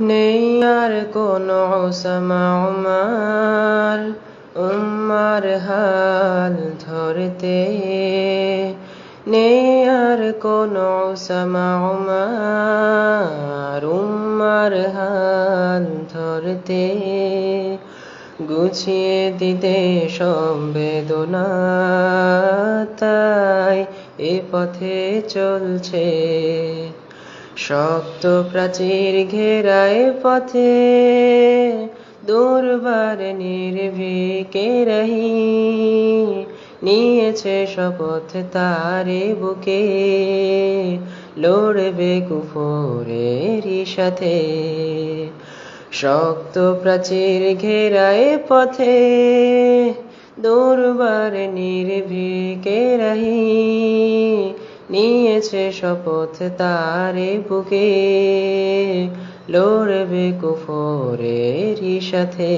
নেই আর কোনো ওসামা উমার। উম্মার হাল ধরতে নেই আর কোনো ওসামা উমার। উম্মার হাল ধরতে গুছিয়ে দিতে সম্বেদনা তাই এ পথে চলছে। শক্ত প্রাচীর ঘেরায় পথে, দুর্বার নির্ভীকে রহি, নিয়েছে শপথ তারে বুকে, লড়বে কুফরেরই সাথে। শক্ত প্রাচীর ঘেরায় পথে, দুর্বার নির্ভীকে রহি নিয়েছে শপথ তারে বুকে। লড়বে কুফরেরই সাথে।